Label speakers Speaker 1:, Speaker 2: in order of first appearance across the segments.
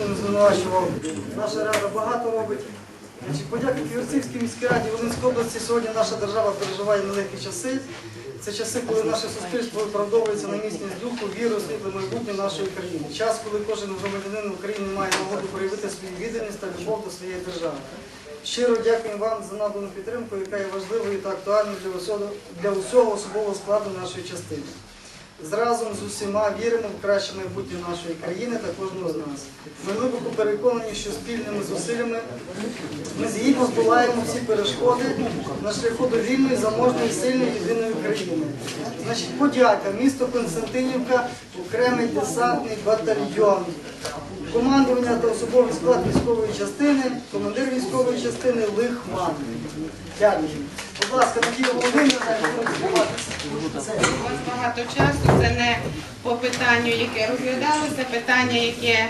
Speaker 1: Звинувачував. Наша рада багато робить. Значить, подяки Ківерцівській міській раді Волинської області. Сьогодні наша держава переживає нелегкі часи. Це часи, коли наше суспільство виправдовується на міцність духу, віру, світле майбутнє нашої країни. Час, коли кожен громадянин України має нагоду проявити свою відданість та любов до своєї держави. Щиро дякую вам за надану підтримку, яка є важливою та актуальною для усього, для усього особового складу нашої частини. Зразом з усіма віримо в краще майбутнє нашої країни та кожного з нас. Ми глибоко переконані, що спільними зусиллями ми згідно здолаємо всі перешкоди на шляху до вільної, заможної, сильної єдиної країни. Значить, подяка, місто Константинівка, окремий десантний батальйон. Командування та особовий склад військової частини, командир військової частини Лихман. Дякую. Будь ласка, Надія Володимирівна.
Speaker 2: У вас багато часу. Це не по питанню, яке розглядалося, питання, яке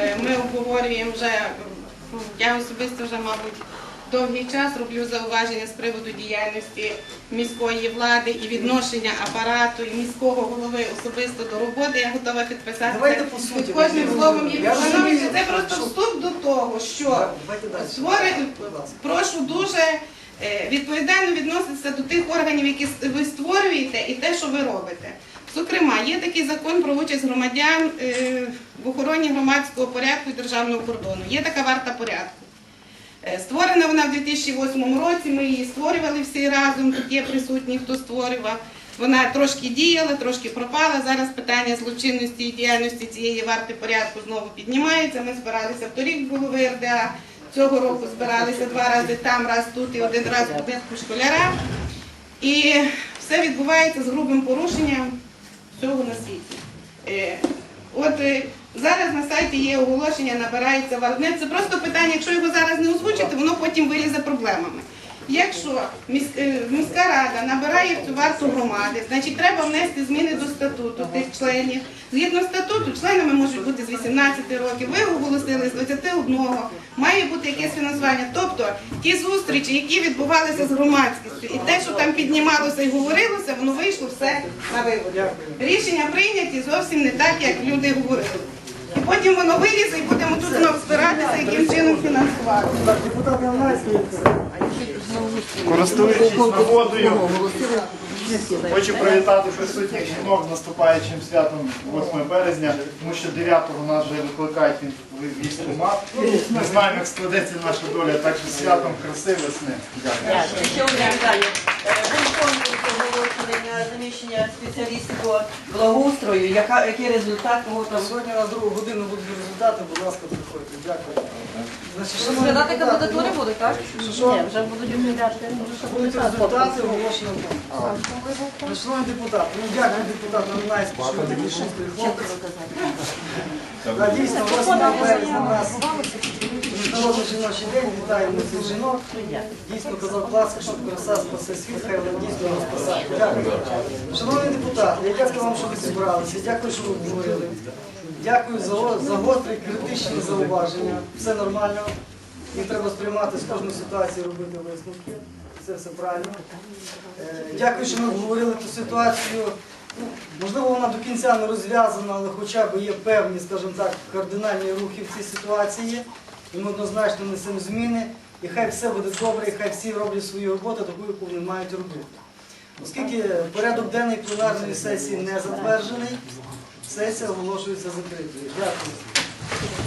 Speaker 2: е, ми обговорюємо вже. ну, Я особисто вже, мабуть, довгий час роблю зауваження з приводу діяльності міської влади і відношення апарату і міського голови особисто до роботи. Я готова підписати під кожним словом.
Speaker 1: Я розумію,
Speaker 2: це просто вступ до того, що
Speaker 1: Давайте далі.
Speaker 2: Створи-
Speaker 1: Будь ласка.
Speaker 2: прошу дуже відповідально відноситися до тих органів, які ви створюєте, і те, що ви робите. Зокрема, є такий закон про участь громадян е, в охороні громадського порядку і державного кордону. Є така варта порядку. Е, Створена вона в 2008 році. Ми її створювали всі разом. Тут є присутні, хто створював. Вона трошки діяла, трошки пропала. Зараз питання злочинності і діяльності цієї варти порядку знову піднімається. Ми збиралися в торік в голови РДА. Цього року збиралися два рази там, раз тут і один раз в будинку школяра. І все відбувається з грубим порушенням всього на світі. Е, От е, зараз на сайті є оголошення, набирається вагнет. Це просто питання, якщо його зараз не озвучити, воно потім вилізе проблемами. Якщо е, міська рада набирає цю варту громади, значить треба внести зміни до статуту тих членів. Згідно статуту, членами можуть бути з 18 років. Ви оголосили з 21. Має бути якесь фінансування. Тобто ті зустрічі, які відбувалися з громадськістю, і те, що там піднімалося і говорилося, воно вийшло все на вибори. Рішення прийняті зовсім не так, як люди говорили. І потім воно вилізе і будемо тут
Speaker 3: Користуючись нагодою, хочу привітати присутніх жінок з наступаючим святом 8 березня, тому що 9-го нас вже викликають в військкомат. Ми знаємо, як складеться наша доля, так що святом краси весни. Дякую.
Speaker 4: Заміщення спеціалістів по благоустрою. Яка, який результат там?
Speaker 1: Сьогодні на другу годину будуть результати, будь ласка, приходьте. Дякую. Значить, шановні
Speaker 5: Розглядати
Speaker 1: депутати,
Speaker 5: кандидатури будуть, так?
Speaker 1: Що?
Speaker 5: Ні, вже будуть оглядати.
Speaker 1: Будуть результати оголошено. Ну, Шановні депутати, ну дякую депутату Галнайському, що ви такий шустрий хлопець. Да, Дійсно, 8 березня нас жіночий день, вітаємо цих жінок. Дійсно казав класик, що краса спасе світ, хай вона дійсно нас спасає. Дякую. Шановні депутати, я дякую вам, що ви зібралися, дякую, що ви обговорили. Дякую за, гострі критичні зауваження. Все нормально. Їх треба сприймати з кожної ситуації, робити висновки. Це все правильно. Е, Дякую, що ми обговорили ту ситуацію. Ну, Можливо, вона до кінця не розв'язана, але хоча б є певні, скажімо так, кардинальні рухи в цій ситуації. І ми однозначно несемо зміни. І хай все буде добре, і хай всі роблять свою роботу, таку, яку вони мають робити. Оскільки порядок денний пленарної сесії не затверджений, сесія оголошується закритою. Дякую.